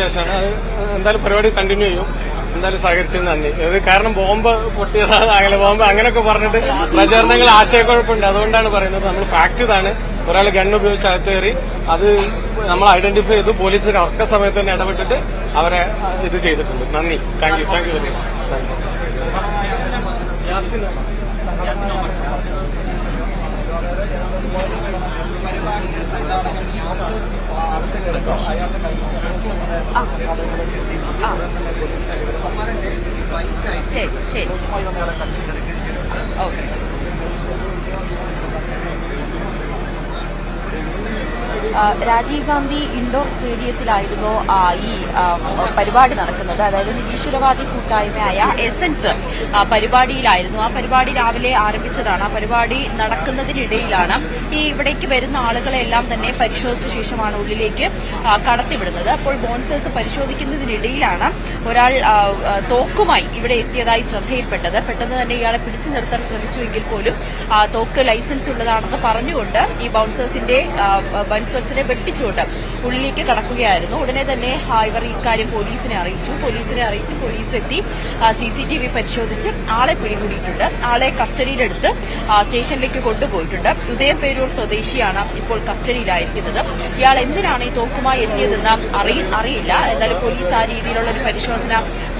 ശേഷമാണ് അത് എന്തായാലും പരിപാടി കണ്ടിന്യൂ ചെയ്യും. എന്തായാലും സഹകരിച്ചതിന് നന്ദി. ഇത് കാരണം ബോംബ് പൊട്ടിയതാണ് അകലെ ബോംബ് അങ്ങനെയൊക്കെ പറഞ്ഞിട്ട് പ്രചരണങ്ങൾ ആശയക്കുഴപ്പമുണ്ട്. അതുകൊണ്ടാണ് പറയുന്നത് നമ്മൾ ഫാക്ട് ഇതാണ്. ഒരാൾ ഗൺ ഉപയോഗിച്ച് അകത്ത് കയറി അത് നമ്മൾ ഐഡന്റിഫൈ ചെയ്തു. പോലീസ് കറക്ക സമയത്ത് തന്നെ ഇടപെട്ടിട്ട് അവരെ ഇത് ചെയ്തിട്ടുണ്ട്. നന്ദി. Thank you thank you very much ശരി ശരി ഓക്കെ രാജീവ് ഗാന്ധി ഇൻഡോർ സ്റ്റേഡിയത്തിലായിരുന്നു ഈ പരിപാടി നടക്കുന്നത്. അതായത് നിരീശ്വരവാദി കൂട്ടായ്മയായ എസൻസ് പരിപാടിയിലായിരുന്നു. ആ പരിപാടി രാവിലെ ആരംഭിച്ചതാണ്. ആ പരിപാടി നടക്കുന്നതിനിടയിലാണ് ഈ ഇവിടേക്ക് വരുന്ന ആളുകളെല്ലാം തന്നെ പരിശോധിച്ച ശേഷമാണ് ഉള്ളിലേക്ക് കടത്തിവിടുന്നത്. അപ്പോൾ ബോൺസേഴ്സ് പരിശോധിക്കുന്നതിനിടയിലാണ് ഒരാൾ തോക്കുമായി ഇവിടെ എത്തിയതായി ശ്രദ്ധയിൽപ്പെട്ടത്. പെട്ടെന്ന് തന്നെ ഇയാളെ പിടിച്ചു നിർത്താൻ ശ്രമിച്ചുവെങ്കിൽ പോലും തോക്ക് ലൈസൻസ് ഉള്ളതാണെന്ന് പറഞ്ഞുകൊണ്ട് ഈ ബൗൺസേഴ്സിന്റെ ആ, ബൗൺസേഴ്സിനെ വെട്ടിച്ചുകൊണ്ട് ഉള്ളിലേക്ക് കടക്കുകയായിരുന്നു. ഉടനെ തന്നെ ഇവർ ഇക്കാര്യം പോലീസിനെ അറിയിച്ചു. പോലീസിനെ അറിയിച്ച് പോലീസ് എത്തി സി സി ടി വി പരിശോധിച്ച് ആളെ പിടികൂടിയിട്ടുണ്ട്. ആളെ കസ്റ്റഡിയിലെടുത്ത് സ്റ്റേഷനിലേക്ക് കൊണ്ടുപോയിട്ടുണ്ട്. ഉദയപേരൂർ സ്വദേശിയാണ് ഇപ്പോൾ കസ്റ്റഡിയിലായിരിക്കുന്നത്. ഇയാൾ എന്തിനാണ് ഈ തോക്കുമായി എത്തിയതെന്ന് അറിയ അറിയില്ല. എന്നാലും പോലീസ് ആ രീതിയിലുള്ള ഒരു പരിശോധന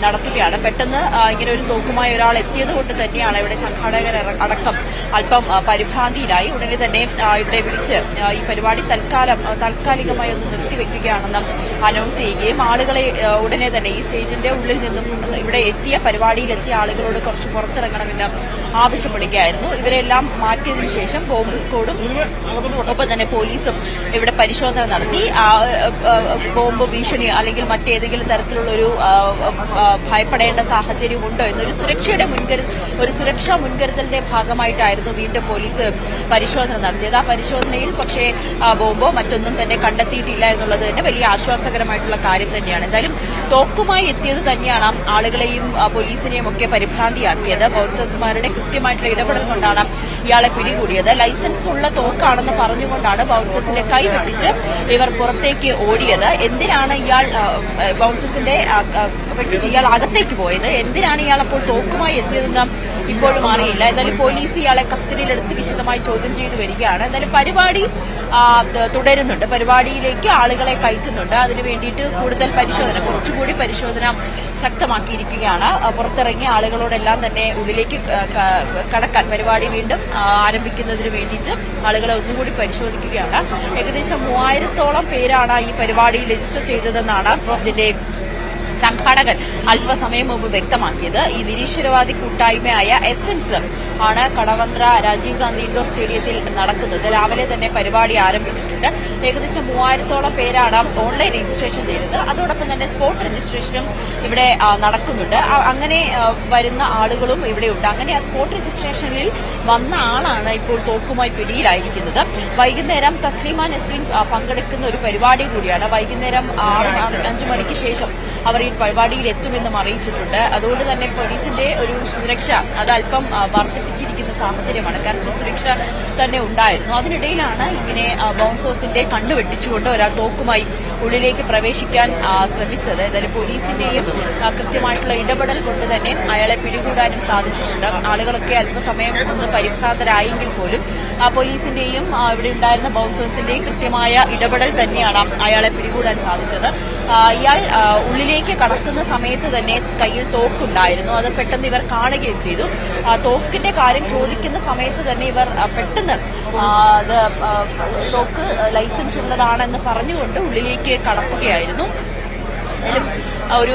നടത്തുകയാണ്. പെട്ടെന്ന് ഇങ്ങനെ ഒരു തോക്കുമായി ഒരാൾ എത്തിയത് കൊണ്ട് തന്നെയാണ് ഇവിടെ സംഘാടകർ അടക്കം അല്പം പരിഭ്രാന്തിയിലായി. ഉടനെ തന്നെ ഇവിടെ വിളിച്ച് ഈ പരിപാടി തൽക്കാലം ആ, താൽക്കാലികമായി ഒന്ന് നിർത്തിവെക്കുകയാണെന്ന് അനൗൺസ് ചെയ്യുകയും ആളുകളെ ഉടനെ തന്നെ ഈ സ്റ്റേജിന്റെ ഉള്ളിൽ നിന്നും ഇവിടെ എത്തിയ പരിപാടിയിൽ എത്തിയ ആളുകളോട് കുറച്ച് പുറത്തിറങ്ങണമെന്ന് ആവശ്യപ്പെടുകയായിരുന്നു. ഇവരെല്ലാം മാറ്റിയതിനു ശേഷം ബോംബ് സ്ക്വാഡും ഒപ്പം തന്നെ പോലീസും ഇവിടെ പരിശോധന നടത്തി. ബോംബ് ഭീഷണി അല്ലെങ്കിൽ മറ്റേതെങ്കിലും തരത്തിലുള്ള ഒരു ഭയപ്പെടേണ്ട സാഹചര്യം ഉണ്ടോ എന്നൊരു സുരക്ഷയുടെ മുൻകരു ഒരു സുരക്ഷാ മുൻകരുതലിന്റെ ഭാഗമായിട്ടായിരുന്നു വീണ്ടും പോലീസ് പരിശോധന നടത്തിയത്. ആ പരിശോധനയിൽ പക്ഷേ ബോംബോ മറ്റൊന്നും തന്നെ കണ്ടെത്തിയിട്ടില്ല എന്നുള്ളത് തന്നെ വലിയ ആശ്വാസകരമായിട്ടുള്ള കാര്യം തന്നെയാണ്. എന്തായാലും തോക്കുമായി എത്തിയത് തന്നെയാണ് ആളുകളെയും പോലീസിനെയും ഒക്കെ പരിഭ്രാന്തിയാക്കിയത്. ബൗൺസേഴ്സ്മാരുടെ കൃത്യമായിട്ടുള്ള ഇടപെടൽ കൊണ്ടാണ് ഇയാളെ പിടികൂടിയത്. ലൈസൻസ് ഉള്ള തോക്കാണെന്ന് പറഞ്ഞുകൊണ്ടാണ് ബൗൺസേഴ്സിന്റെ കൈ വെട്ടിച്ച് ഇവർ പുറത്തേക്ക് ഓടിയത്. എന്തിനാണ് ഇയാൾ ബൗൺസേഴ്സിന്റെ വെട്ടിച്ച് ഇയാൾ അകത്തേക്ക് പോയത്? എന്തിനാണ് ഇയാൾ അപ്പോൾ തോക്കുമായി എത്തിയതെന്ന് ഇപ്പോഴും അറിയില്ല. എന്നാലും പോലീസ് ഇയാളെ കസ്റ്റഡിയിലെടുത്ത് വിശദമായി ചോദ്യം ചെയ്തു വരികയാണ്. എന്നാലും പരിപാടി തുടരുന്നുണ്ട്. പരിപാടിയിലേക്ക് ആളുകളെ കയറ്റുന്നുണ്ട്. അതിനു വേണ്ടിയിട്ട് കൂടുതൽ പരിശോധന കുറച്ചുകൂടി പരിശോധന ശക്തമാക്കിയിരിക്കുകയാണ്. പുറത്തിറങ്ങി പുറത്തിറങ്ങിയ ആളുകളോടെല്ലാം തന്നെ ഉള്ളിലേക്ക് കടക്കാൻ പരിപാടി വീണ്ടും ആരംഭിക്കുന്നതിന് വേണ്ടിയിട്ട് ആളുകളെ ഒന്നുകൂടി പരിശോധിക്കുകയാണ്. ഏകദേശം മൂവായിരത്തോളം പേരാണ് ഈ പരിപാടിയിൽ രജിസ്റ്റർ ചെയ്തതെന്നാണ് ഇതിന്റെ സംഘാടകൻ അല്പസമയം മുമ്പ് വ്യക്തമാക്കിയത്. ഈ നിരീശ്വരവാദി കൂട്ടായ്മയായ എസൻസ് ആണ് കടവന്ത്ര രാജീവ് ഗാന്ധി ഇൻഡോർ സ്റ്റേഡിയത്തിൽ നടക്കുന്നത്. രാവിലെ തന്നെ പരിപാടി ആരംഭിച്ചിട്ടുണ്ട്. ഏകദേശം മൂവായിരത്തോളം പേരാണ് ഓൺലൈൻ രജിസ്ട്രേഷൻ ചെയ്തത്. അതോടൊപ്പം തന്നെ സ്പോട്ട് രജിസ്ട്രേഷനും ഇവിടെ നടക്കുന്നുണ്ട്. അങ്ങനെ വരുന്ന ആളുകളും ഇവിടെയുണ്ട്. അങ്ങനെ ആ സ്പോട്ട് രജിസ്ട്രേഷനിൽ വന്ന ആളാണ് ഇപ്പോൾ തോക്കുമായി പിടിയിലായിരിക്കുന്നത്. വൈകുന്നേരം തസ്ലിമ നസ്ലിം പങ്കെടുക്കുന്ന ഒരു പരിപാടി കൂടിയാണ്. വൈകുന്നേരം ആറ് അഞ്ചു മണിക്ക് ശേഷം അവർ ഈ പരിപാടിയിൽ എത്തുമെന്നും അറിയിച്ചിട്ടുണ്ട്. അതുകൊണ്ട് തന്നെ പോലീസിന്റെ ഒരു സുരക്ഷ അത് അല്പം ആ, വർദ്ധിപ്പിച്ചിരിക്കുന്ന സാഹചര്യമാണ്. കനത്ത സുരക്ഷ തന്നെ ഉണ്ടായിരുന്നു. അതിനിടയിലാണ് ഇങ്ങനെ ബൗൺസേഴ്സിന്റെ കണ്ണു വെട്ടിച്ചുകൊണ്ട് ഒരാൾ തോക്കുമായി ഉള്ളിലേക്ക് പ്രവേശിക്കാൻ ശ്രമിച്ചത്. എന്തായാലും പോലീസിന്റെയും കൃത്യമായിട്ടുള്ള ഇടപെടൽ കൊണ്ട് തന്നെ അയാളെ പിടികൂടാനും സാധിച്ചിട്ടുണ്ട്. ആളുകളൊക്കെ അല്പസമയം ഒന്ന് പരിഭ്രാന്തരായെങ്കിൽ പോലും പോലീസിന്റെയും ഇവിടെ ഉണ്ടായിരുന്ന ബൗൺസേഴ്സിന്റെയും കൃത്യമായ ഇടപെടൽ തന്നെയാണ് അയാളെ പിടികൂടാൻ സാധിച്ചത്. ഇയാൾ ഉള്ളിലേക്ക് കടക്കുന്ന സമയത്ത് തന്നെ കയ്യിൽ തോക്കുണ്ടായിരുന്നു. അത് പെട്ടെന്ന് ഇവർ കാണുകയും ചെയ്തു. തോക്കിന്റെ കാര്യം ചോദിക്കുന്ന സമയത്ത് തന്നെ ഇവർ പെട്ടെന്ന് അത് തോക്ക് ലൈസൻസ് ഉള്ളതാണെന്ന് പറഞ്ഞുകൊണ്ട് ഉള്ളിലേക്ക് കടക്കുകയായിരുന്നു. ഒരു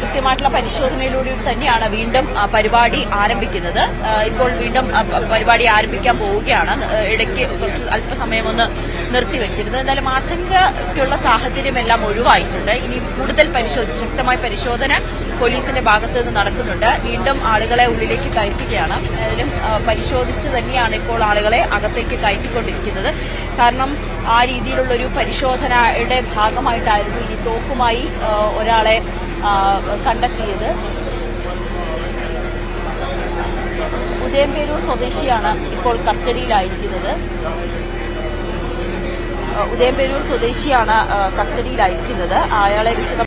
കൃത്യമായിട്ടുള്ള പരിശോധനയിലൂടെ തന്നെയാണ് വീണ്ടും പരിപാടി ആരംഭിക്കുന്നത്. ഇപ്പോൾ വീണ്ടും പരിപാടി ആരംഭിക്കാൻ പോവുകയാണ്. ഇടയ്ക്ക് കുറച്ച് അല്പസമയം ഒന്ന് നിർത്തിവെച്ചിരുന്നത് എന്നാലും ആശങ്കയ്ക്കുള്ള സാഹചര്യമെല്ലാം ഒഴിവായിട്ടുണ്ട്. ഇനി കൂടുതൽ പരിശോധന ശക്തമായ പരിശോധന പോലീസിന്റെ ഭാഗത്ത് നിന്ന് നടക്കുന്നുണ്ട്. വീണ്ടും ആളുകളെ ഉള്ളിലേക്ക് കയറ്റുകയാണ് അതിലും പരിശോധിച്ച് തന്നെയാണ് ഇപ്പോൾ ആളുകളെ അകത്തേക്ക് കയറ്റിക്കൊണ്ടിരിക്കുന്നത്. കാരണം ആ രീതിയിലുള്ളൊരു പരിശോധനയുടെ ഭാഗമായിട്ടായിരുന്നു ഈ തോക്കുമായി ഒരാളെ കണ്ടെത്തിയത്. ഉദയംപേരൂർ സ്വദേശിയാണ് ഇപ്പോൾ കസ്റ്റഡിയിലായിരിക്കുന്നത്. ഉദയംപേരൂർ സ്വദേശിയാണ് കസ്റ്റഡിയിലായിരിക്കുന്നത്. അയാളെ വിശദ